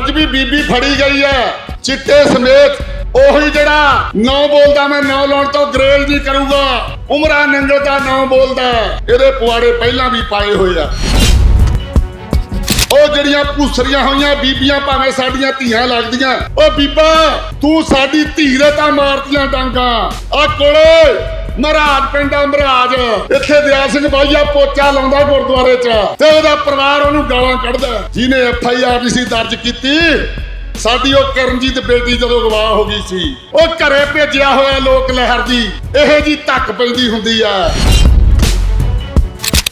ਅੱਜ ਵੀ ਬੀਬੀ ਫੜੀ ਗਈ ਹੈ। ਚਿੱਟੇ ਸਮੇਤ ਉਹੀ ਜਿਹੜਾ ਨੌ ਬੋਲਦਾ ਮੈਂ ਨੌ ਲਾਉਣ ਤੋਂ ਗਰੇਜ ਨਹੀਂ ਕਰੂੰਗਾ। ਉਮਰਾ ਨੰਗਲ ਦਾ ਨੌ ਬੋਲਦਾ ਇਹਦੇ ਪੁਆੜੇ ਪਹਿਲਾਂ ਵੀ ਪਾਏ ਹੋਏ ਆ। ਉਹ ਜਿਹੜੀਆਂ ਭੂਸਰੀਆਂ ਹੋਈਆਂ ਬੀਬੀਆਂ ਭਾਵੇਂ ਸਾਡੀਆਂ ਧੀਆਂ ਲੱਗਦੀਆਂ। ਉਹ ਬੀਬਾ, ਤੂੰ ਸਾਡੀ ਧੀ ਦੇ ਤਾਂ ਮਾਰਤੀਆਂ ਡਾਂਗਾ। ਆ ਕੋਲੇ ਮਹਾਰਾਜ ਪਿੰਡਾ ਮਹਾਰਾਜ ਇੱਥੇ ਦਿਆ ਸਿੰਘ ਬਾਈਆ ਪੋਚਾ ਲਾਉਂਦਾ ਗੁਰਦੁਆਰੇ 'ਚ ਤੇ ਉਹਦਾ ਪਰਿਵਾਰ ਉਹਨੂੰ ਗਾਲਾਂ ਕੱਢਦਾ। ਜਿਹਨੇ ਐਫ ਆਈ ਆਰ ਨਹੀਂ ਸੀ ਦਰਜ ਕੀਤੀ, ਸਾਡੀ ਉਹ ਕਰਨਜੀਤ ਬੇਟੀ ਜਦੋਂ ਗਵਾਹ ਹੋ ਗਈ ਸੀ, ਉਹ ਘਰੇ ਭੇਜਿਆ ਹੋਇਆ ਲੋਕ ਲਹਿਰ ਦੀ। ਇਹ ਜੀ ਧੱਕ ਪੈਂਦੀ ਹੁੰਦੀ ਆ।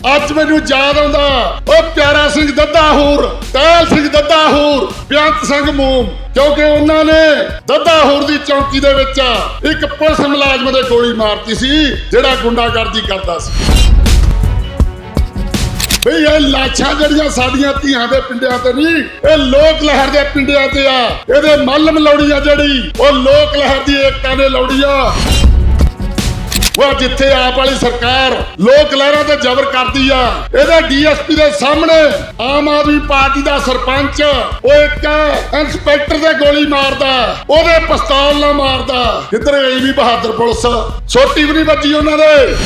ਅੱਜ ਮੈਨੂੰ ਯਾਦ ਆਉਂਦਾ, ਉਹ ਪਿਆਰਾ ਸਿੰਘ ਦੱਦਾਹੂਰ ਟਹਿਲ ਸਿੰਘ ਦੱਦਾਹੂਰ ਬੇਅੰਤ ਸਿੰਘ ਮੂਮ, ਕਿਉਂਕਿ ਉਹਨਾਂ ਨੇ ਦੱਦਾਹੂਰ ਦੀ ਚੌਂਕੀ ਦੇ ਵਿੱਚ ਇੱਕ ਪੁਲਿਸ ਮੁਲਾਜ਼ਮ ਦੇ ਗੋਲੀ ਮਾਰਤੀ ਸੀ, ਜਿਹੜਾ ਗੁੰਡਾਗਰਦੀ ਕਰਦਾ ਸੀ। ਬਈ ਇਹ ਲਾਸ਼ਾਂ ਜਿਹੜੀਆਂ ਸਾਡੀਆਂ ਧੀਆਂ ਦੇ ਪਿੰਡਿਆਂ ਤੇ ਨਹੀਂ, ਇਹ ਲੋਕ ਲਹਿਰ ਦੇ ਪਿੰਡਿਆਂ ਤੇ ਆ। ਇਹਦੇ ਮੱਲਮ ਲੌੜੀ ਆ ਜਿਹੜੀ, ਉਹ ਲੋਕ ਲਹਿਰ ਦੀ ਏਕਤਾ ਨੇ ਲੌੜੀ ਆ। ਉਹ ਜਿੱਥੇ ਆਪ ਵਾਲੀ ਸਰਕਾਰ ਲੋਕ ਲਹਿਰਾਂ ਤੇ ਜ਼ਬਰ ਕਰਦੀ ਆ, ਇਹਦੇ ਡੀਐਸਪੀ ਦੇ ਸਾਹਮਣੇ ਆਮ ਆਦਮੀ ਪਾਰਟੀ ਦਾ ਸਰਪੰਚ, ਉਹ ਇੱਕ ਇੰਸਪੈਕਟਰ ਦੇ ਗੋਲੀ ਮਾਰਦਾ, ਉਹਦੇ ਪਿਸਤੌਲ ਨਾਲ ਮਾਰਦਾ। ਕਿੱਧਰ ਗਈ ਵੀ ਬਹਾਦਰ ਪੁਲਿਸ ਛੋਟੀ ਵੀ ਨਹੀਂ ਵੱਜੀ ਉਹਨਾਂ ਦੇ।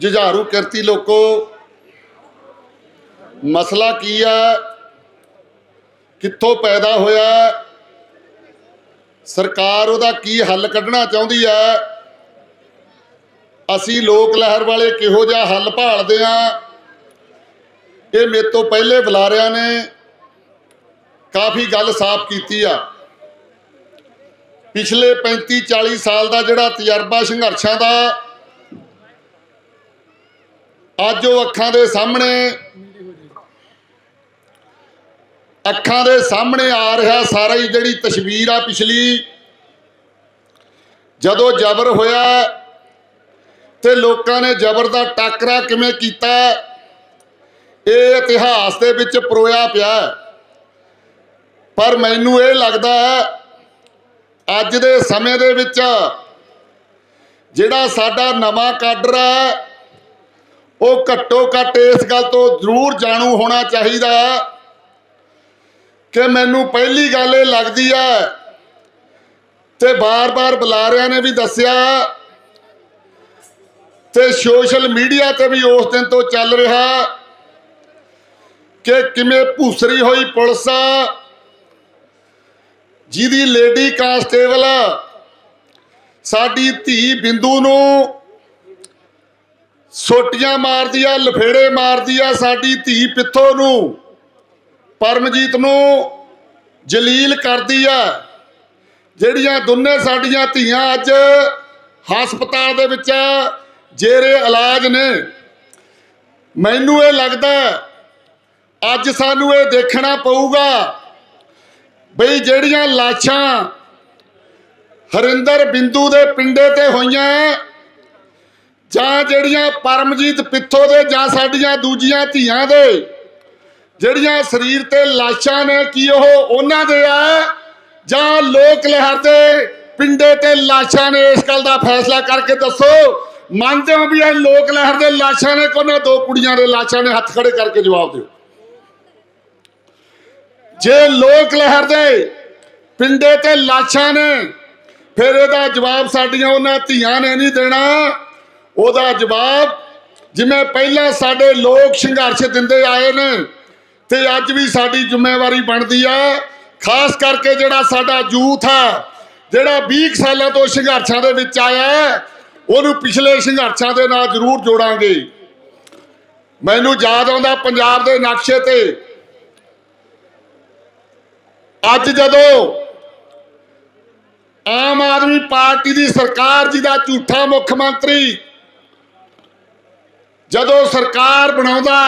ਜੁਝਾਰੂ ਕਿਰਤੀ ਲੋਕੋ, ਮਸਲਾ ਕੀ ਆ? ਕਿੱਥੋਂ ਪੈਦਾ ਹੋਇਆ? ਸਰਕਾਰ ਉਹਦਾ ਕੀ ਹੱਲ ਕੱਢਣਾ ਚਾਹੁੰਦੀ ਹੈ? ਅਸੀਂ ਲੋਕ ਲਹਿਰ ਵਾਲੇ ਕਿਹੋ ਜਿਹਾ ਹੱਲ ਭਾਲਦੇ ਆ ਇਹ ਮੇਰੇ ਤੋਂ ਪਹਿਲੇ ਬੁਲਾਰਿਆਂ ਨੇ ਕਾਫੀ ਗੱਲ ਸਾਫ਼ ਕੀਤੀ ਆ। ਪਿਛਲੇ 35 40 ਸਾਲ ਦਾ ਜਿਹੜਾ ਤਜਰਬਾ ਸੰਘਰਸ਼ਾਂ ਦਾ, ਅੱਜ ਉਹ ਅੱਖਾਂ ਦੇ ਸਾਹਮਣੇ ਅੱਖਾਂ ਦੇ ਸਾਹਮਣੇ ਆ ਰਿਹਾ ਸਾਰਾ ਹੀ ਜਿਹੜੀ ਤਸਵੀਰ ਆ ਪਿਛਲੀ। ਜਦੋਂ ਜ਼ਬਰ ਹੋਇਆ ਤੇ ਲੋਕਾਂ ਨੇ ਜ਼ਬਰ ਦਾ ਟਾਕਰਾ ਕਿਵੇਂ ਕੀਤਾ, ਇਹ ਇਤਿਹਾਸ ਦੇ ਵਿੱਚ ਪਰੋਇਆ ਪਿਆ। ਪਰ ਮੈਨੂੰ ਇਹ ਲੱਗਦਾ ਹੈ, ਅੱਜ ਦੇ ਸਮੇਂ ਦੇ ਵਿੱਚ ਜਿਹੜਾ ਸਾਡਾ ਨਵਾਂ ਕਾਡਰ ਹੈ, ਉਹ ਘੱਟੋ ਘੱਟ ਇਸ ਗੱਲ ਤੋਂ ਜ਼ਰੂਰ ਜਾਣੂ ਹੋਣਾ ਚਾਹੀਦਾ ਹੈ ਕਿ ਮੈਨੂੰ ਪਹਿਲੀ ਗੱਲ ਇਹ ਲੱਗਦੀ ਹੈ ਤੇ ਬਾਰ-ਬਾਰ ਬੁਲਾਰਿਆਂ ਨੇ ਵੀ ਦੱਸਿਆ ਤੇ ਸੋਸ਼ਲ ਮੀਡੀਆ ਤੇ ਵੀ ਉਸ ਦਿਨ ਤੋਂ ਚੱਲ ਰਿਹਾ ਕਿ ਕਿਵੇਂ ਭੂਸਰੀ ਹੋਈ ਪੁਲਿਸ ਆ, ਜਿਹਦੀ ਲੇਡੀ ਕਾਂਸਟੇਬਲ ਸਾਡੀ ਧੀ ਬਿੰਦੂ ਨੂੰ ਸੋਟੀਆਂ ਮਾਰਦੀ ਆ, ਲਫੇੜੇ ਮਾਰਦੀ ਆ ਸਾਡੀ ਧੀ ਪਿੱਥੋਂ ਨੂੰ। ਪਰਮਜੀਤ ਨੂੰ ਜਲੀਲ ਕਰਦੀ ਆ। ਜਿਹੜੀਆਂ ਦੋਨੇ ਸਾਡੀਆਂ ਧੀਆਂ ਅੱਜ ਹਸਪਤਾਲ ਦੇ ਵਿੱਚ ਜੇਰੇ ਇਲਾਜ ਨੇ। ਮੈਨੂੰ ਇਹ ਲੱਗਦਾ ਅੱਜ ਸਾਨੂੰ ਇਹ ਦੇਖਣਾ ਪਊਗਾ ਬਈ ਜਿਹੜੀਆਂ ਲਾਸ਼ਾਂ ਹਰਿੰਦਰ ਬਿੰਦੂ ਦੇ ਪਿੰਡੇ ਤੇ ਹੋਈਆਂ ਜਾਂ ਜਿਹੜੀਆਂ ਪਰਮਜੀਤ ਪਿੱਥੋਂ ਦੇ ਜਾਂ ਸਾਡੀਆਂ ਦੂਜੀਆਂ ਧੀਆਂ ਦੇ ਜਿਹੜੀਆਂ ਸਰੀਰ ਤੇ ਲਾਸ਼ਾਂ ਨੇ ਕੀ ਉਹ ਉਹਨਾਂ ਦੇ ਆ, ਜਾਂ ਲੋਕ ਲਹਿਰ ਦੇ ਪਿੰਡੇ ਤੇ ਲਾਸ਼ਾਂ ਨੇ ਇਸ ਗੱਲ ਦਾ ਫੈਸਲਾ ਕਰਕੇ ਦੱਸੋ। ਮੰਨਦੇ ਹੋ ਵੀ ਇਹ ਲੋਕ ਲਹਿਰ ਦੇ ਲਾਸ਼ਾਂ ਨੇ ਕੋਨਾ ਦੋ ਕੁੜੀਆਂ ਦੇ ਲਾਸ਼ਾਂ ਨੇ ਹੱਥ ਖੜੇ ਕਰਕੇ ਜਵਾਬ ਦਿਓ। ਜੇ ਲੋਕ ਲਹਿਰ ਦੇ ਪਿੰਡੇ ਤੇ ਲਾਸ਼ਾਂ ਨੇ, ਫਿਰ ਇਹਦਾ ਜਵਾਬ ਸਾਡੀਆਂ ਉਹਨਾਂ ਧੀਆਂ ਨੇ ਨਹੀਂ ਦੇਣਾ। ਉਹਦਾ ਜਵਾਬ ਜਿਵੇਂ ਪਹਿਲਾਂ ਸਾਡੇ ਲੋਕ ਸੰਘਰਸ਼ ਦਿੰਦੇ ਆਏ ਨੇ ਤੇ ਅੱਜ ਵੀ ਸਾਡੀ ਜ਼ਿੰਮੇਵਾਰੀ ਬਣਦੀ ਆ। ਖਾਸ ਕਰਕੇ ਜਿਹੜਾ ਸਾਡਾ ਯੂਥ ਆ, ਜਿਹੜਾ 20 ਸਾਲਾਂ ਤੋਂ ਸੰਘਰਸ਼ਾਂ ਦੇ ਵਿੱਚ ਆਇਆ ਉਹਨੂੰ ਪਿਛਲੇ ਸੰਘਰਸ਼ਾਂ ਦੇ ਨਾਲ ਜ਼ਰੂਰ ਜੋੜਾਂਗੇ। ਮੈਨੂੰ ਯਾਦ ਆਉਂਦਾ ਪੰਜਾਬ ਦੇ ਨਕਸ਼ੇ ਤੇ। ਅੱਜ ਜਦੋਂ ਆਮ ਆਦਮੀ ਪਾਰਟੀ ਦੀ ਸਰਕਾਰ ਜਿਹਦਾ ਝੂਠਾ ਮੁੱਖ ਮੰਤਰੀ ਜਦੋਂ ਸਰਕਾਰ ਬਣਾਉਂਦਾ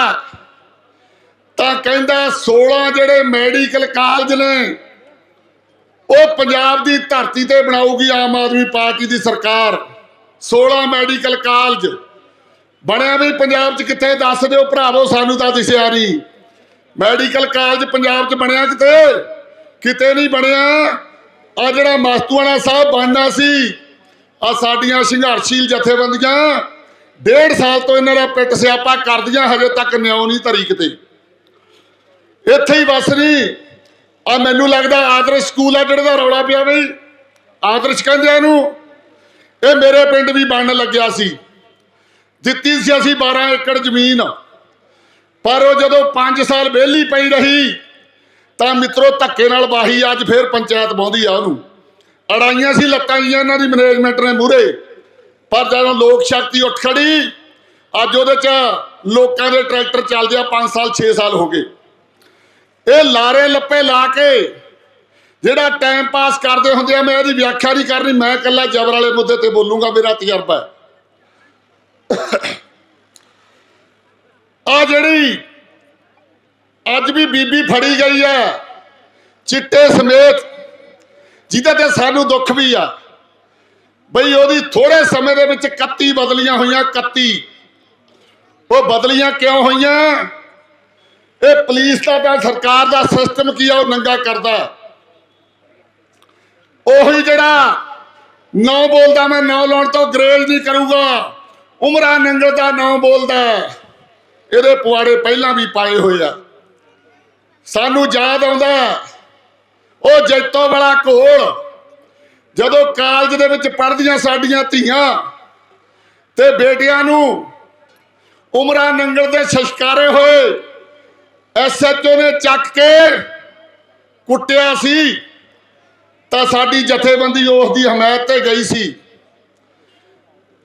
ਤਾਂ ਕਹਿੰਦਾ 16 ਜਿਹੜੇ ਮੈਡੀਕਲ ਕਾਲਜ ਨੇ, ਉਹ ਪੰਜਾਬ ਦੀ ਧਰਤੀ ਤੇ ਬਣਾਊਗੀ ਆਮ ਆਦਮੀ ਪਾਰਟੀ ਦੀ ਸਰਕਾਰ। 16 ਮੈਡੀਕਲ ਕਾਲਜ। ਬਣਿਆ ਵੀ ਪੰਜਾਬ 'ਚ ਕਿੱਥੇ, ਦੱਸ ਦਿਓ ਭਰਾਵੋ, ਸਾਨੂੰ ਤਾਂ ਦਿਸਿਆ ਨਹੀਂ। ਮੈਡੀਕਲ ਕਾਲਜ ਪੰਜਾਬ 'ਚ ਬਣਿਆ ਕਿਤੇ? ਕਿਤੇ ਨਹੀਂ ਬਣਿਆ। ਆ ਜਿਹੜਾ ਮਸਤੂਆਣਾ ਸਾਹਿਬ ਬਣਨਾ ਸੀ ਆ ਸਾਡੀਆਂ ਸੰਘਰਸ਼ੀਲ ਜਥੇਬੰਦੀਆਂ, ਡੇਢ ਸਾਲ ਤੋਂ ਇਹਨਾਂ ਦਾ ਪਿੱਟ ਸਿਆਪਾ ਕਰਦੀਆਂ, ਹਜੇ ਤੱਕ ਨਿਉ ਨਹੀਂ ਤਰੀਕ ਤੇ। ਇੱਥੇ ਹੀ ਬਸ ਨਹੀਂ ਆ ਮੈਨੂੰ ਲੱਗਦਾ ਆਦਰਸ਼ ਸਕੂਲ ਆ ਜਿਹੜੇ ਦਾ ਰੌਲਾ ਪਿਆ ਬਈ। ਆਦਰਸ਼ ਕਹਿੰਦਿਆਂ ਨੂੰ ਇਹ ਮੇਰੇ ਪਿੰਡ ਵੀ ਬਣਨ ਲੱਗਿਆ ਸੀ। ਦਿੱਤੀ ਸੀ ਅਸੀਂ 12 ਏਕੜ ਜ਼ਮੀਨ। ਪਰ ਉਹ ਜਦੋਂ 5 ਸਾਲ ਵਿਹਲੀ ਪਈ ਰਹੀ, ਤਾਂ ਮਿੱਤਰੋ ਧੱਕੇ ਨਾਲ ਵਾਹੀ ਅੱਜ ਫੇਰ ਪੰਚਾਇਤ ਬਾਉਂਦੀ ਆ ਉਹਨੂੰ। ਅੜਾਈਆਂ ਸੀ ਲੱਤਾਂ ਜੀਆਂ ਇਹਨਾਂ ਦੀ ਮੈਨੇਜਮੈਂਟ ਨੇ ਮੂਰੇ ਪਰ ਜਦੋਂ ਲੋਕ ਸ਼ਕਤੀ ਉੱਠ ਖੜੀ, ਅੱਜ ਉਹਦੇ ਚ ਲੋਕਾਂ ਦੇ ਟਰੈਕਟਰ ਚੱਲਦੇ ਆ 5 ਸਾਲ 6 ਸਾਲ ਹੋ ਗਏ। ਇਹ ਲਾਰੇ ਲੱਪੇ ਲਾ ਕੇ ਜਿਹੜਾ ਟਾਈਮ ਪਾਸ ਕਰਦੇ ਹੁੰਦੇ ਆ, ਮੈਂ ਇਹਦੀ ਵਿਆਖਿਆ ਨਹੀਂ ਕਰਨੀ, ਮੈਂ ਇਕੱਲਾ ਜਬਰ ਵਾਲੇ ਮੁੱਦੇ ਤੇ ਬੋਲੂੰਗਾ, ਮੇਰਾ ਤਜਰਬਾ ਹੈ। ਆ ਜਿਹੜੀ ਅੱਜ ਵੀ ਬੀਬੀ ਫੜੀ ਗਈ ਹੈ, ਚਿੱਟੇ ਸਮੇਤ, ਜਿਹਦੇ ਤੇ ਸਾਨੂੰ ਦੁੱਖ ਵੀ ਆ। ਬਈ ਉਹਦੀ ਥੋੜੇ ਸਮੇਂ ਦੇ ਵਿੱਚ 31 ਬਦਲੀਆਂ ਹੋਈਆਂ 31 ਉਹ ਬਦਲੀਆਂ ਕਿਉਂ ਹੋਈਆਂ? ਇਹ ਪੁਲਿਸ ਦਾ ਤਾਂ ਸਰਕਾਰ ਦਾ ਸਿਸਟਮ ਕੀ ਆ, ਉਹ ਨੰਗਾ ਕਰਦਾ। ਉਹੀ ਜਿਹੜਾ ਨੌ ਬੋਲਦਾ, ਮੈਂ ਨੌ ਲਾਉਣ ਤੋਂ ਗਰੇਜ ਨਹੀਂ ਕਰੂਗਾ। ਉਮਰਾਂ ਨੰਗਲ ਦਾ ਨੌ ਬੋਲਦਾ। ਇਹਦੇ ਪੁਆੜੇ ਪਹਿਲਾਂ ਵੀ ਪਾਏ ਹੋਏ ਆ। ਸਾਨੂੰ ਯਾਦ ਆਉਂਦਾ, ਉਹ ਜੈਤੋ ਵਾਲਾ ਘੋਲ, ਜਦੋਂ ਕਾਲਜ ਦੇ ਵਿੱਚ ਪੜ੍ਹਦੀਆਂ ਸਾਡੀਆਂ ਧੀਆਂ ਤੇ ਬੇਟਿਆਂ ਨੂੰ ਉਮਰਾ ਨੰਗਲ ਦੇ ਸ਼ਸ਼ਕਾਰੇ ਹੋਏ ਐਸਐਚਓ ਨੇ ਚੱਕ ਕੇ ਕੁੱਟਿਆ ਸੀ। ਤਾਂ ਸਾਡੀ ਜਥੇਬੰਦੀ ਉਸ ਦੀ ਹਮਾਇਤ ਤੇ ਗਈ ਸੀ।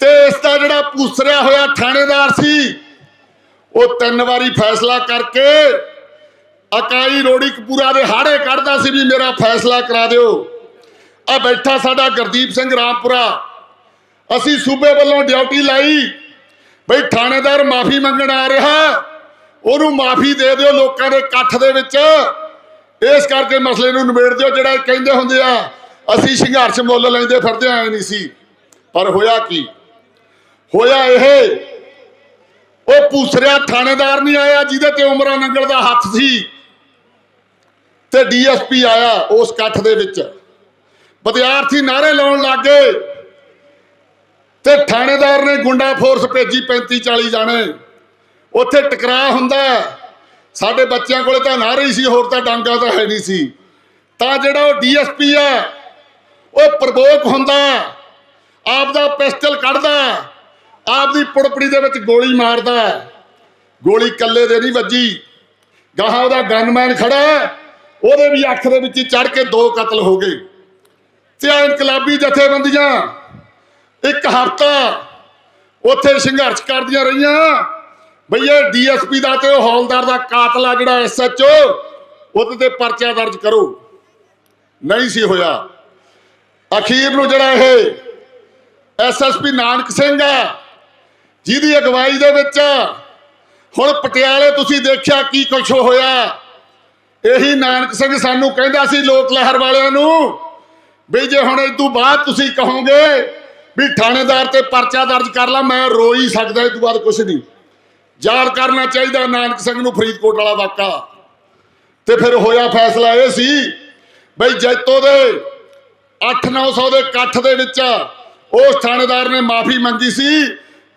ਤੇ ਇਸ ਦਾ ਜਿਹੜਾ ਪੂਸਰਿਆ ਹੋਇਆ ਥਾਣੇਦਾਰ ਸੀ, ਉਹ ਤਿੰਨ ਵਾਰੀ ਫੈਸਲਾ ਕਰਕੇ ਅਕਾਈ ਰੋੜੀ ਕਪੂਰਾ ਦੇ ਹਾੜੇ ਕੱਢਦਾ ਸੀ ਵੀ ਮੇਰਾ ਫੈਸਲਾ ਕਰਾ ਦਿਓ। ਆ ਬੈਠਾ ਸਾਡਾ ਗੁਰਦੀਪ ਸਿੰਘ ਰਾਮਪੁਰਾ। ਅਸੀਂ ਸੂਬੇ ਵੱਲੋਂ ਡਿਊਟੀ ਲਾਈ, ਬਈ ਥਾਣੇਦਾਰ ਮਾਫੀ ਮੰਗਣ ਆ ਰਿਹਾ। ਉਹਨੂੰ ਮਾਫੀ ਦੇ ਦਿਓ ਲੋਕਾਂ ਦੇ ਇਕੱਠ ਦੇ ਵਿੱਚ। ਇਸ ਕਰਕੇ ਮਸਲੇ ਨੂੰ ਨਿਬੇੜ ਦਿਓ, ਜਿਹੜਾ ਕਹਿੰਦੇ ਹੁੰਦੇ ਆ, ਅਸੀਂ ਸੰਘਰਸ਼ ਮੁੱਲ ਲੈਂਦੇ ਫਿਰਦੇ ਆਏ ਨਹੀਂ ਸੀ। ਪਰ ਹੋਇਆ ਕੀ? ਹੋਇਆ ਇਹ, ਉਹ ਪੂਸਰਿਆ ਥਾਣੇਦਾਰ ਨਹੀਂ ਆਇਆ, ਜਿਹਦੇ ਤੇ ਉਮਰਾਂ ਨੰਗਲ ਦਾ ਹੱਥ ਸੀ। ਤੇ ਡੀਐਸਪੀ ਆਇਆ ਉਸ ਇਕੱਠ ਦੇ ਵਿੱਚ। ਵਿਦਿਆਰਥੀ ਨਾਰੇ ਲਾਉਣ ਲੱਗੇ ਤੇ ਥਾਣੇਦਾਰ ਨੇ ਗੁੰਡਾ ਫੋਰਸ ਭੇਜੀ 35 40 ਜਾਣੇ। ਉੱਥੇ ਟਕਰਾਅ ਹੁੰਦਾ ਸਾਡੇ ਬੱਚਿਆਂ ਕੋਲੇ ਤਾਂ ਨਾਰੇ ਹੀ ਸੀ, ਹੋਰ ਤਾਂ ਡਾਂਗਾ ਤਾਂ ਹੈ ਨਹੀਂ ਸੀ। ਤਾਂ ਜਿਹੜਾ ਉਹ ਡੀਐਸਪੀ ਆ, ਉਹ ਪ੍ਰਵੋਕ ਹੁੰਦਾ ਆਪ ਦਾ ਪਿਸਟਲ ਕੱਢਦਾ ਆਪ ਦੀ ਪੁੜਪੜੀ ਦੇ ਵਿੱਚ ਗੋਲੀ ਮਾਰਦਾ ਗੋਲੀ ਕੱਲੇ ਦੇ ਨਹੀਂ ਵੱਜੀ। ਗਾਹਾਂ ਉਹਦਾ ਗਨਮੈਨ ਖੜਾ ਉਹਦੇ ਵੀ ਅੱਖ ਦੇ ਵਿੱਚ ਚੜ ਕੇ ਦੋ ਕਤਲ ਹੋ ਗਏ। ਤੇ ਇਨਕਲਾਬੀ ਜਥੇਬੰਦੀਆਂ, ਇੱਕ ਹਫ਼ਤਾ ਉੱਥੇ ਸੰਘਰਸ਼ ਕਰਦੀਆਂ ਰਹੀਆਂ। ਬਈ ਇਹ ਡੀਐਸਪੀ ਦਾ ਤੇ ਉਹ ਹੌਲਦਾਰ ਦਾ ਕਾਤਲ ਆ ਜਿਹੜਾ ਐਸਐਚਓ, ਉਹਦੇ ਤੇ ਪਰਚਾ ਦਰਜ ਕਰੋ। ਨਹੀਂ ਸੀ ਹੋਇਆ। ਅਖੀਰ ਨੂੰ ਜਿਹੜਾ ਇਹ ਐਸਐਸਪੀ ਨਾਨਕ ਸਿੰਘ ਆ, ਜਿਹਦੀ ਅਗਵਾਈ ਦੇ ਵਿੱਚ ਹੁਣ ਪਟਿਆਲੇ ਤੁਸੀਂ ਦੇਖਿਆ ਕੀ ਕੁਛ ਹੋਇਆ। ਇਹੀ ਨਾਨਕ ਸਿੰਘ ਸਾਨੂੰ ਕਹਿੰਦਾ ਸੀ ਲੋਕ ਲਹਿਰ ਵਾਲਿਆਂ ਨੂੰ ਵੀ ਜੇ ਹੁਣ ਇਸ ਤੋਂ ਬਾਅਦ ਤੁਸੀਂ ਕਹੋਗੇ ਵੀ ਥਾਣੇਦਾਰ ਤੇ ਪਰਚਾ ਦਰਜ ਕਰ ਲਾ, ਮੈਂ ਰੋ ਹੀ ਸਕਦਾ ਇਸ ਤੋਂ ਬਾਅਦ ਕੁਛ ਨਹੀਂ। ਯਾਦ ਕਰਨਾ ਚਾਹੀਦਾ ਨਾਨਕ ਸਿੰਘ ਨੂੰ ਫਰੀਦਕੋਟ ਵਾਲਾ ਵਾਕਾ। ਤੇ ਫਿਰ ਹੋਇਆ ਫੈਸਲਾ ਇਹ ਸੀ ਬਈ ਜੈਤੋ ਦੇ 8-900 ਦੇ ਇਕੱਠ ਦੇ ਵਿੱਚ ਉਸ ਥਾਣੇਦਾਰ ਨੇ ਮਾਫੀ ਮੰਗੀ ਸੀ,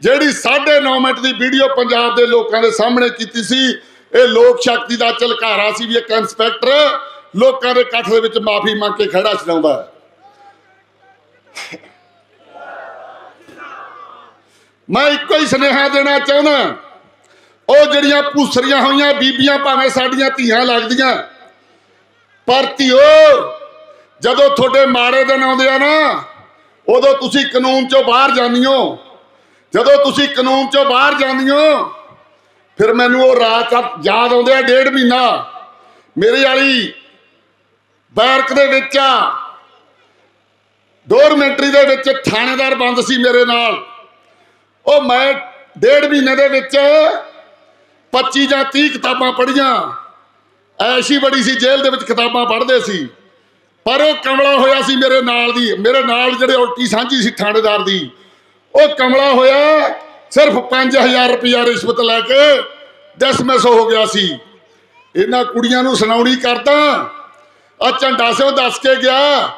ਜਿਹੜੀ 9.5 ਮਿੰਟ ਦੀ ਵੀਡੀਓ ਪੰਜਾਬ ਦੇ ਲੋਕਾਂ ਦੇ ਸਾਹਮਣੇ ਕੀਤੀ ਸੀ। ਇਹ ਲੋਕ ਸ਼ਕਤੀ ਦਾ ਝਲਕਾਰਾ ਸੀ ਵੀ ਇੱਕ ਇੰਸਪੈਕਟਰ ਲੋਕਾਂ ਦੇ ਇਕੱਠ ਦੇ ਵਿੱਚ ਮਾਫੀ ਮੰਗ ਕੇ ਖੜਾ ਛਡਾਉਂਦਾ ਮੈਂ ਇੱਕੋ ਹੀ ਸੁਨੇਹਾ ਦੇਣਾ ਚਾਹੁੰਦਾ ਉਹ ਜਿਹੜੀਆਂ ਭੂਸਰੀਆਂ ਹੋਈਆਂ, ਬੀਬੀਆਂ ਭਾਵੇਂ ਸਾਡੀਆਂ ਧੀਆਂ ਲੱਗਦੀਆਂ, ਪਰ ਧੀਓ, ਜਦੋਂ ਤੁਹਾਡੇ ਮਾੜੇ ਦਿਨ ਆਉਂਦੇ ਆ ਨਾ, ਉਦੋਂ ਤੁਸੀਂ ਕਾਨੂੰਨ ਚੋਂ ਬਾਹਰ ਜਾਂਦੀਆਂ ਜਦੋਂ ਤੁਸੀਂ ਕਾਨੂੰਨ ਚੋਂ ਬਾਹਰ ਜਾਂਦੀਆਂ ਫਿਰ ਮੈਨੂੰ ਉਹ ਰਾਤ ਯਾਦ ਆਉਂਦੇ ਆ ਡੇਢ ਮਹੀਨਾ। ਮੇਰੀ ਵਾਲੀ ਬੈਰਕ ਦੇ ਵਿੱਚ ਆ, ਡੋਰਮੈਂਟਰੀ ਦੇ ਵਿੱਚ ਥਾਣੇਦਾਰ ਬੰਦ ਸੀ ਮੇਰੇ ਨਾਲ। ਉਹ ਮੈਂ ਡੇਢ ਮਹੀਨੇ ਦੇ ਵਿੱਚ 25 ਜਾਂ 30 ਕਿਤਾਬਾਂ ਪੜ੍ਹੀਆਂ। ਐਸ਼ੀ ਬੜੀ ਸੀ, ਜੇਲ੍ਹ ਦੇ ਵਿੱਚ ਕਿਤਾਬਾਂ ਪੜ੍ਹਦੇ ਸੀ। ਪਰ ਉਹ ਕਮਲਾ ਹੋਇਆ ਸੀ ਮੇਰੇ ਨਾਲ ਦੀ, ਮੇਰੇ ਨਾਲ ਜਿਹੜੇ ਉਲਟੀ ਸਾਂਝੀ ਸੀ ਥਾਣੇਦਾਰ ਦੀ। ਉਹ ਕਮਲਾ ਹੋਇਆ ਸਿਰਫ 5000 ਰੁਪਇਆ ਰਿਸ਼ਵਤ ਲੈ ਕੇ ਡਿਸਮਿਸ ਹੋ ਗਿਆ ਸੀ। ਇਹਨਾਂ ਕੁੜੀਆਂ ਨੂੰ ਸੁਣਾਉਣੀ ਕਰਦਾ। ਆ ਝੰਡਾ ਸਿਓ ਦੱਸ ਕੇ ਗਿਆ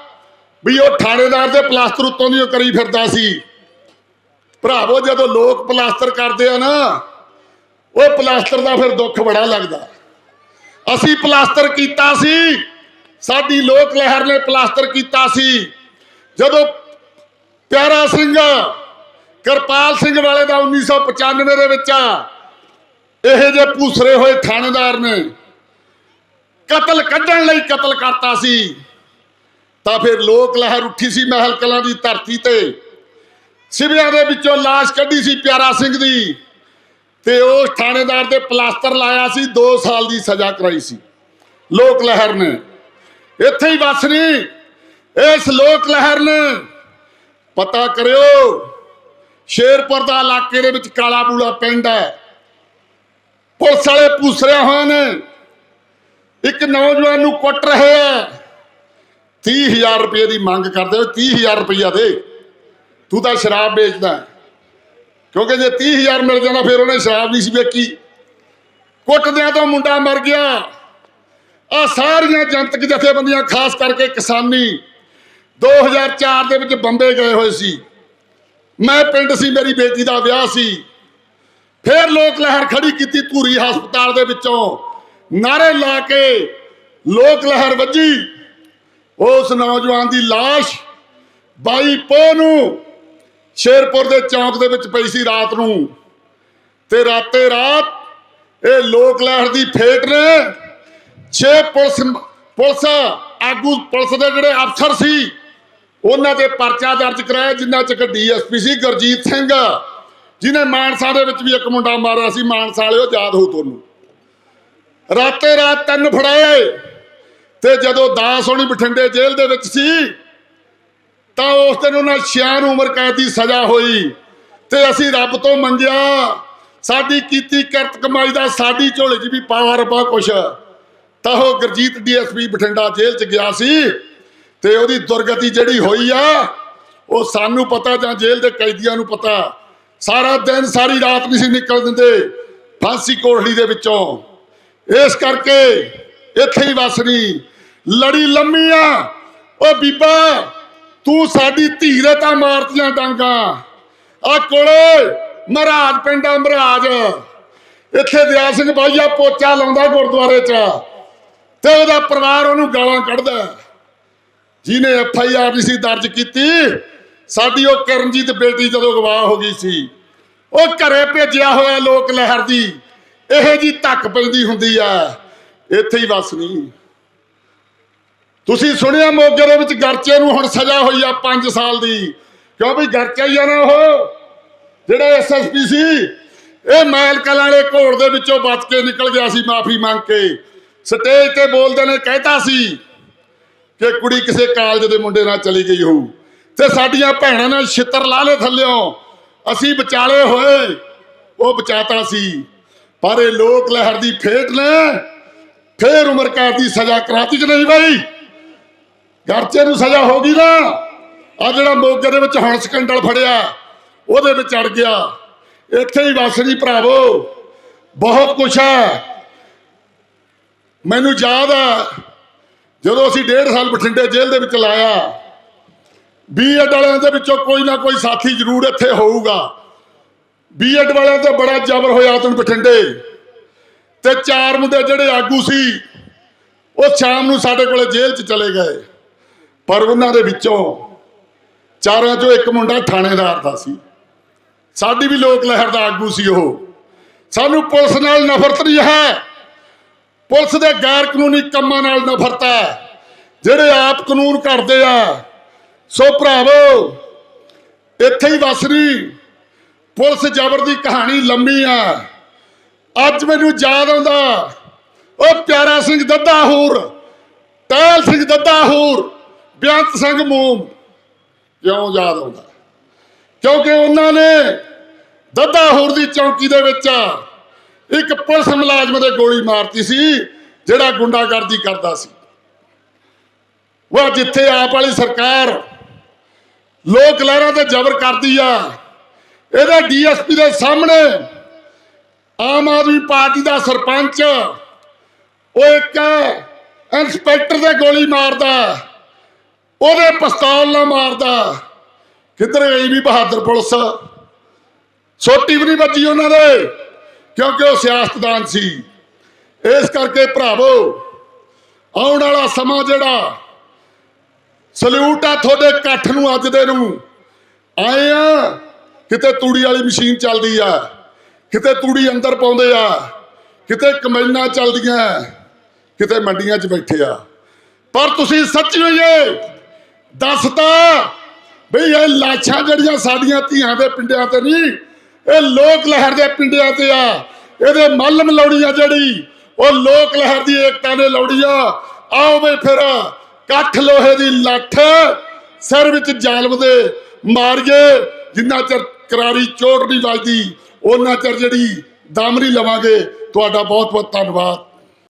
ਵੀ ਉਹ ਥਾਣੇਦਾਰ ਦੇ ਪਲਾਸਟਰ ਉੱਤੋਂ ਦੀ ਕਰੀ ਫਿਰਦਾ ਸੀ। ਭਰਾਵੋ, ਜਦੋਂ ਲੋਕ ਪਲਾਸਟਰ ਕਰਦੇ ਆ ਨਾ ਉਹ ਪਲਾਸਟਰ ਦਾ ਫਿਰ ਦੁੱਖ ਬੜਾ ਲੱਗਦਾ। ਅਸੀਂ ਪਲਾਸਟਰ ਕੀਤਾ ਸੀ। ਸਾਡੀ ਲੋਕ ਲਹਿਰ ਨੇ ਪਲਾਸਟਰ ਕੀਤਾ ਸੀ। ਜਦੋਂ ਪਿਆਰਾ ਸਿੰਘ, ਕਿਰਪਾਲ ਸਿੰਘ ਵਾਲੇ ਦਾ 1995 ਦੇ ਵਿੱਚ ਇਹੋ ਜਿਹੇ ਪੂਸਰੇ ਹੋਏ ਥਾਣੇਦਾਰ ਨੇ ਕਤਲ ਕੱਢਣ ਲਈ ਕਤਲ ਕਰਤਾ ਸੀ, ਤਾਂ ਫਿਰ ਲੋਕ ਲਹਿਰ ਉੱਠੀ ਸੀ ਮਹਿਲ ਕਲਾਂ ਦੀ ਧਰਤੀ ਤੇ। ਸਿਵਿਆਂ ਦੇ ਵਿੱਚੋਂ ਲਾਸ਼ ਕੱਢੀ ਸੀ ਪਿਆਰਾ ਸਿੰਘ ਦੀ। ਤੇ ਉਸ ਥਾਣੇਦਾਰ ਤੇ ਪਲਾਸਟਰ ਲਾਇਆ ਸੀ 2 ਸਾਲ ਦੀ ਸਜ਼ਾ ਕਰਾਈ ਸੀ। ਲੋਕ ਲਹਿਰ ਨੇ। ਇੱਥੇ ਹੀ ਬਸ ਨਹੀਂ ਇਸ ਲੋਕ ਲਹਿਰ ਨੇ। ਪਤਾ ਕਰਿਓ, ਸ਼ੇਰਪੁਰ ਦਾ ਇਲਾਕੇ ਦੇ ਵਿੱਚ ਕਾਲਾ ਬੂਲਾ ਪਿੰਡ ਹੈ। ਪੁਲਿਸ ਵਾਲੇ ਪੂਸਰਿਆ ਹੋਏ ਨੇ ਇੱਕ ਨੌਜਵਾਨ ਨੂੰ ਕੁੱਟ ਰਹੇ ਆ 30000 ਰੁਪਏ ਦੀ ਮੰਗ ਕਰਦੇ ਹੋ 30000 ਰੁਪਇਆ ਦੇ। ਤੂੰ ਤਾਂ ਸ਼ਰਾਬ ਵੇਚਦਾ ਹੈ। ਕਿਉਂਕਿ ਜੇ 30000 ਮਿਲ ਜਾਂਦਾ ਫਿਰ ਉਹਨੇ ਸ਼ਰਾਬ ਨਹੀਂ ਸੀ ਵੇਚੀ। ਕੁੱਟਦਿਆਂ ਤੋਂ ਮੁੰਡਾ ਮਰ ਗਿਆ। ਆ ਸਾਰੀਆਂ ਜਨਤਕ ਜਥੇਬੰਦੀਆਂ, ਖਾਸ ਕਰਕੇ ਕਿਸਾਨੀ 2004 ਦੇ ਵਿੱਚ ਬੰਬੇ ਗਏ ਹੋਏ ਸੀ। ਮੈਂ ਪਿੰਡ ਸੀ, ਮੇਰੀ ਬੇਟੀ ਦਾ ਵਿਆਹ ਸੀ। ਫਿਰ ਲੋਕ ਲਹਿਰ ਖੜੀ ਕੀਤੀ ਧੂਰੀ ਹਸਪਤਾਲ ਦੇ ਵਿੱਚੋਂ। ਨਾਰੇ ਲਾ ਕੇ ਲੋਕ ਲਹਿਰ ਵੱਜੀ। ਉਸ ਨੌਜਵਾਨ ਦੀ লাশ 22 ਪੋ ਨੂੰ ਸ਼ੇਰਪੁਰ ਦੇ ਚੌਂਕ ਦੇ ਵਿੱਚ ਪਈ ਸੀ ਰਾਤ ਨੂੰ। ਤੇ ਰਾਤੇ ਰਾਤ ਇਹ ਲੋਕ ਲਹਿਰ ਦੀ ਫੇਟ ਨੇ। ਛੇ ਪੁਲਿਸ ਪੁਲਿਸ ਆਗੂ, ਪੁਲਿਸ ਦੇ ਜਿਹੜੇ ਅਫਸਰ ਸੀ, ਉਹਨਾਂ ਤੇ ਪਰਚਾ ਦਰਜ ਕਰਾਇਆ ਜਿੰਨਾ ਚ ਇੱਕ ਡੀਐਸਪੀ ਸੀ, ਗੁਰਜੀਤ ਸਿੰਘ। ਜਿਨੇ ਮਾਨਸਾ ਦੇ ਵਿੱਚ ਵੀ ਇੱਕ ਮੁੰਡਾ ਮਾਰਿਆ ਸੀ, ਮਾਨਸਾ ਵਾਲਿਓ ਯਾਦ ਹੋ ਤੁਹਾਨੂੰ। ਰਾਤੇ ਰਾਤ ਤਿੰਨ ਫੜਾਏ ਤੇ ਜਦੋਂ ਦਾਸ ਹੋਣੀ ਬਠਿੰਡੇ ਜੇਲ੍ਹ ਦੇ ਵਿੱਚ ਸੀ ਤਾਂ ਉਸ ਦਿਨ ਉਹਨਾਂ ਛਿਆਂ ਨੂੰ ਉਮਰ ਕੈਦ ਦੀ ਸਜ਼ਾ ਹੋਈ ਤੇ ਅਸੀਂ ਰੱਬ ਤੋਂ ਮੰਗਿਆ, ਸਾਡੀ ਕੀਤੀ ਕਿਰਤ ਕਮਾਈ ਦਾ ਸਾਡੀ ਝੋਲੇ 'ਚ ਵੀ ਪਾਵਾ ਰੱਬਾ ਕੁਛ। ਤਾਂ ਉਹ ਗੁਰਜੀਤ ਡੀਐਸਪੀ ਬਠਿੰਡਾ ਜੇਲ੍ਹ 'ਚ ਗਿਆ ਸੀ ਤੇ ਉਹਦੀ ਦੁਰਗਤੀ ਜਿਹੜੀ ਹੋਈ ਆ, ਉਹ ਸਾਨੂੰ ਪਤਾ ਜਾਂ ਜੇਲ੍ਹ ਦੇ ਕੈਦੀਆਂ ਨੂੰ ਪਤਾ। ਸਾਰਾ ਦਿਨ, ਸਾਰੀ ਰਾਤ ਨਹੀਂ ਸੀ ਨਿਕਲ ਦਿੰਦੇ ਫਾਂਸੀ ਕੋਠੜੀ ਦੇ ਵਿੱਚੋਂ। ਇਸ ਕਰਕੇ ਇੱਥੇ ਹੀ ਵਸ ਨਹੀਂ ਲੜੀ ਲੰਮੀ ਆ, ਉਹ ਬੀਬਾ ਤੂੰ ਸਾਡੀ ਧੀ ਦੇ ਤਾਂ ਮਾਰਤੀਆਂ ਡਾਂਗਾ। ਆ ਕੋਲੇ ਮਹਾਰਾਜ ਪਿੰਡਾ ਮਹਾਰਾਜ। ਇੱਥੇ ਦਿਆ ਸਿੰਘ ਬਾਈਆ ਪੋਚਾ ਲਾਉਂਦਾ ਗੁਰਦੁਆਰੇ 'ਚ। ਤੇ ਉਹਦਾ ਪਰਿਵਾਰ ਉਹਨੂੰ ਗਾਲਾਂ ਕੱਢਦਾ। ਜਿਹਨੇ ਐਫ ਆਈ ਆਰ ਨਹੀਂ ਸੀ ਦਰਜ ਕੀਤੀ, ਸਾਡੀ ਉਹ ਕਰਨਜੀਤ ਬੇਟੀ ਜਦੋਂ ਗਵਾਹ ਹੋ ਗਈ ਸੀ। ਉਹ ਘਰੇ ਭੇਜਿਆ ਹੋਇਆ ਲੋਕ ਲਹਿਰ ਦੀ। ਇਹੋ ਜੀ ਧੱਕ ਪੈਂਦੀ ਹੁੰਦੀ ਆ। ਇੱਥੇ ਹੀ ਵਸ ਤੁਸੀਂ ਸੁਣਿਆ ਮੋਗੇ ਦੇ ਵਿੱਚ ਗਰਚੇ ਨੂੰ ਹੁਣ ਸਜ਼ਾ ਹੋਈ ਆ 5 ਸਾਲ ਦੀ। ਕਿਉਂ ਵੀ ਗਰਚਾ ਹੀ ਆ ਨਾ ਉਹ? ਜਿਹੜਾ ਐਸਐਸਪੀ ਸੀ, ਇਹ ਮੈਲ ਵਾਲੇ ਘੋੜ ਦੇ ਵਿੱਚੋਂ ਬਚ ਕੇ ਨਿਕਲ ਗਿਆ ਸੀ ਮਾਫੀ ਮੰਗ ਕੇ। ਸਟੇਜ ਤੇ ਬੋਲਦੇ ਨੇ, ਕਹਿਤਾ ਸੀ ਕਿ ਕੁੜੀ ਕਿਸੇ ਕਾਲਜ ਦੇ ਮੁੰਡੇ ਨਾਲ ਚਲੀ ਗਈ ਹੋਊ। ਤੇ ਸਾਡੀਆਂ ਭੈਣਾਂ ਨੇ ਛਿੱਤਰ ਲਾ ਲਏ ਥੱਲਿਓ। ਅਸੀਂ ਵਿਚਾਲੇ ਹੋਏ, ਉਹ ਬਚਾਤਾ ਸੀ। ਪਰ ਇਹ ਲੋਕ ਲਹਿਰ ਦੀ ਫੇਟ ਨੇ। ਫੇਰ ਉਮਰ ਕੈਦ ਦੀ ਸਜ਼ਾ ਕਰਾਤੀ ਕਿ ਨਹੀਂ ਬਾਈ? ਗਰਚੇ ਨੂੰ ਸਜ਼ਾ ਹੋ ਗਈ ਨਾ। ਆ ਜਿਹੜਾ ਮੋਗੇ ਦੇ ਵਿੱਚ ਹੁਣ ਸਕੰਡਲ ਫੜਿਆ, ਉਹਦੇ ਵਿੱਚ ਅੜ ਗਿਆ। ਇੱਥੇ ਹੀ ਵਸ ਨਹੀਂ ਭਰਾਵੋ, ਬਹੁਤ ਕੁਛ ਹੈ। ਮੈਨੂੰ ਯਾਦ ਆ, ਜਦੋਂ ਅਸੀਂ ਡੇਢ ਸਾਲ ਬਠਿੰਡੇ ਜੇਲ੍ਹ ਦੇ ਵਿੱਚ ਲਾਇਆ, ਬੀਐਡ ਵਾਲਿਆਂ ਦੇ ਵਿੱਚੋਂ ਕੋਈ ਨਾ ਕੋਈ ਸਾਥੀ ਜ਼ਰੂਰ ਇੱਥੇ ਹੋਊਗਾ। ਬੀਐਡ ਵਾਲਿਆਂ ਤੇ ਬੜਾ ਜ਼ਬਰ ਹੋਇਆ ਤੁਨ ਬਠਿੰਡੇ। ਤੇ ਚਾਰ ਮੁੰਡੇ ਜਿਹੜੇ ਆਗੂ ਸੀ, ਉਹ ਸ਼ਾਮ ਨੂੰ ਸਾਡੇ ਕੋਲੇ ਜੇਲ੍ਹ 'ਚ ਚਲੇ ਗਏ। ਪਰ ਉਹਨਾਂ ਦੇ ਵਿੱਚੋਂ ਚਾਰਾਂ 'ਚੋਂ ਇੱਕ ਮੁੰਡਾ ਥਾਣੇਦਾਰ ਦਾ ਸੀ। ਸਾਡੀ ਵੀ ਲੋਕ ਲਹਿਰ ਦਾ ਆਗੂ ਸੀ ਉਹ। ਸਾਨੂੰ ਪੁਲਿਸ ਨਾਲ ਨਫ਼ਰਤ ਨਹੀਂ ਹੈ। ਪੁਲਿਸ ਦੇ ਗੈਰ ਕਾਨੂੰਨੀ ਕੰਮਾਂ ਨਾਲ ਨਫ਼ਰਤ ਹੈ। ਜਿਹੜੇ ਆਪ ਕਾਨੂੰਨ ਕਰਦੇ ਆ, ਸੋ ਭਰਾਵੋ, ਇੱਥੇ ਹੀ ਵਸਰੀ ਪੁਲਿਸ ਜ਼ਬਰ ਦੀ ਕਹਾਣੀ ਲੰਮੀ ਆ। ਅੱਜ ਮੈਨੂੰ ਯਾਦ ਆਉਂਦਾ, ਉਹ ਪਿਆਰਾ ਸਿੰਘ ਦੱਦਾ ਹੂਰ ਟਹਿਲ ਸਿੰਘ ਦੱਦਾ ਹੂਰ। ਬੇਅੰਤ ਸਿੰਘ ਮੂਮ ਕਿਉਂ ਯਾਦ ਆਉਂਦਾ? ਕਿਉਂਕਿ ਉਹਨਾਂ ਨੇ ਦੱਦਾ ਦੀ ਚੌਕੀ ਦੇ ਵਿੱਚ ਇੱਕ ਪੁਲਿਸ ਮੁਲਾਜ਼ਮ ਦੇ ਗੋਲੀ ਮਾਰਤੀ ਸੀ, ਜਿਹੜਾ ਗੁੰਡਾਗਰਦੀ ਕਰਦਾ ਸੀ। ਉਹ ਜਿੱਥੇ ਆਪ ਵਾਲੀ ਸਰਕਾਰ ਲੋਕ ਲਹਿਰਾਂ ਤੇ ਜ਼ਬਰ ਕਰਦੀ ਆ, ਇਹਦਾ ਡੀਐਸਪੀ ਦੇ ਸਾਹਮਣੇ ਆਮ ਆਦਮੀ ਪਾਰਟੀ ਦਾ ਸਰਪੰਚ, ਉਹ ਇੱਕ ਇੰਸਪੈਕਟਰ ਦੇ ਗੋਲੀ ਮਾਰਦਾ। ਉਹਦੇ ਪਿਸਤੌਲ ਨਾ ਮਾਰਦਾ। ਕਿੱਧਰ ਗਈ ਵੀ ਬਹਾਦਰ ਪੁਲਿਸ? ਛੋਟੀ ਵੀ ਨਹੀਂ ਵੱਜੀ ਉਹਨਾਂ ਦੇ, ਕਿਉਂਕਿ ਉਹ ਸਿਆਸਤਦਾਨ ਸੀ। ਇਸ ਕਰਕੇ ਭਰਾਵੋ, ਆਉਣ ਵਾਲਾ ਸਮਾਂ ਜਿਹੜਾ, ਸਲੂਟ ਆ ਤੁਹਾਡੇ ਇਕੱਠ ਨੂੰ ਅੱਜ ਦੇ ਨੂੰ। ਆਏ ਆ, ਕਿਤੇ ਤੂੜੀ ਵਾਲੀ ਮਸ਼ੀਨ ਚੱਲਦੀ ਆ, ਕਿਤੇ ਤੂੜੀ ਅੰਦਰ ਪਾਉਂਦੇ ਆ, ਕਿਤੇ ਕਮੈਨਾਂ ਚੱਲਦੀਆਂ, ਕਿਤੇ ਮੰਡੀਆਂ 'ਚ ਬੈਠੇ ਆ। ਪਰ ਤੁਸੀਂ ਸੱਚੀ ਹੋਈਏ ਦੱਸਤਾ ਬਈ ਇਹ ਲਾਸ਼ਾਂ ਜਿਹੜੀਆਂ ਸਾਡੀਆਂ ਧੀਆਂ ਦੇ ਪਿੰਡਿਆਂ ਤੇ ਨਹੀਂ, ਇਹ ਲੋਕ ਲਹਿਰ ਦੇ ਪਿੰਡਿਆਂ ਤੇ ਆ। ਇਹਦੇ ਮੱਲਮ ਲਾਉਣੀ ਆ ਜਿਹੜੀ, ਉਹ ਲੋਕ ਲਹਿਰ ਦੀ ਏਕਤਾ ਨੇ ਲਾਉਣੀ ਆ। ਆਓ ਵੇ ਫਿਰ ਕੱਠ ਲੋਹੇ ਦੀ ਲੱਠ ਸਿਰ ਵਿੱਚ ਜ਼ਾਲਮ ਦੇ ਮਾਰੀਏ। ਜਿੰਨਾ ਚਿਰ ਕਰਾਰੀ ਚੋਟ ਨਹੀਂ ਵੱਜਦੀ, ਉਹਨਾਂ ਚਿਰ ਜਿਹੜੀ ਦਮ ਲਵਾਂਗੇ। ਤੁਹਾਡਾ ਬਹੁਤ ਬਹੁਤ ਧੰਨਵਾਦ।